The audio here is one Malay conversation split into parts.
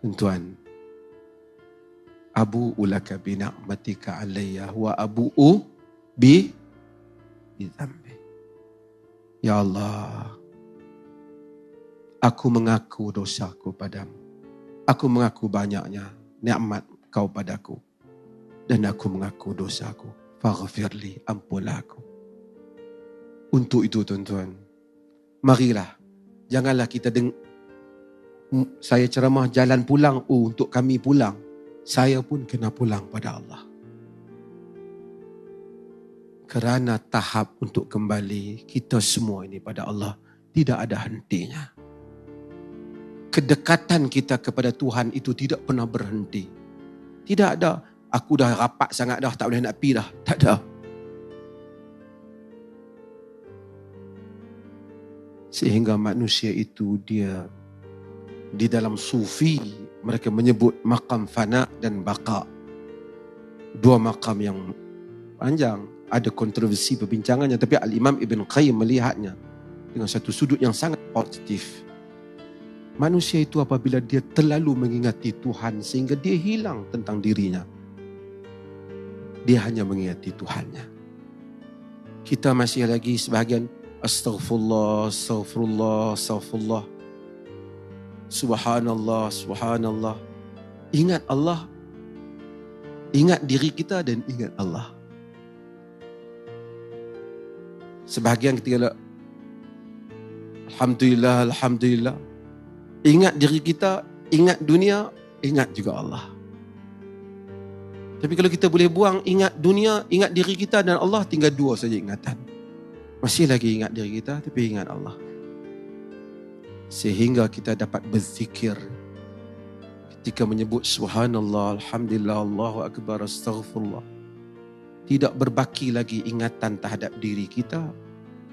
Tuan-tuan, Abu ulaka bi ni'matika alayya wa abu'u bi bi dhanbi. Ya Allah, aku mengaku dosaku padamu. Aku mengaku banyaknya nikmat kau padaku. Dan aku mengaku dosaku. Faghfirli, ampunlah aku. Untuk itu tuan-tuan, marilah. Janganlah kita deng saya ceramah jalan pulang oh, untuk kami pulang. Saya pun kena pulang pada Allah. Kerana tahap untuk kembali kita semua ini pada Allah tidak ada hentinya kedekatan kita kepada Tuhan itu tidak pernah berhenti. Tidak ada, aku dah rapat sangat dah, tak boleh nak pergi dah. Tak ada. Sehingga manusia itu dia di dalam sufi mereka menyebut makam fana dan baka. Dua makam yang panjang. Ada kontroversi perbincangannya. Tapi Al-Imam Ibn Qayyim melihatnya dengan satu sudut yang sangat positif. Manusia itu apabila dia terlalu mengingati Tuhan sehingga dia hilang tentang dirinya. Dia hanya mengingati Tuhannya. Kita masih lagi sebahagian astaghfirullah, astaghfirullah, astaghfirullah. Subhanallah, subhanallah. Ingat Allah. Ingat diri kita dan ingat Allah. Sebahagian ketika Alhamdulillah, Alhamdulillah. Ingat diri kita, ingat dunia, ingat juga Allah. Tapi kalau kita boleh buang ingat dunia, ingat diri kita dan Allah tinggal dua saja ingatan. Masih lagi ingat diri kita tapi ingat Allah. Sehingga kita dapat berzikir ketika menyebut subhanallah, alhamdulillah, Allahu akbar, astaghfirullah. Tidak berbaki lagi ingatan terhadap diri kita.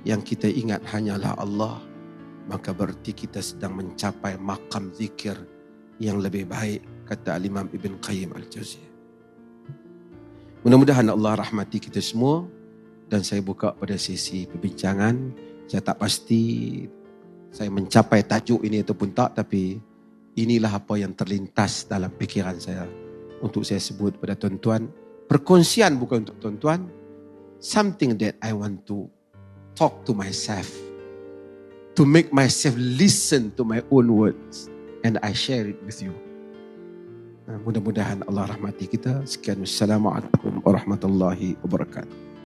Yang kita ingat hanyalah Allah maka berarti kita sedang mencapai makam zikir yang lebih baik kata Al-Imam Ibn Qayyim Al-Jawziyah. Mudah-mudahan Allah rahmati kita semua dan saya buka pada sesi perbincangan. Saya tak pasti saya mencapai tajuk ini ataupun tak tapi inilah apa yang terlintas dalam fikiran saya untuk saya sebut pada tuan-tuan. Perkongsian bukan untuk tuan-tuan. Something that I want to talk to myself to make myself listen to my own words and I share it with you. Mudah-mudahan Allah rahmati kita. Sekian. Assalamualaikum warahmatullahi wabarakatuh.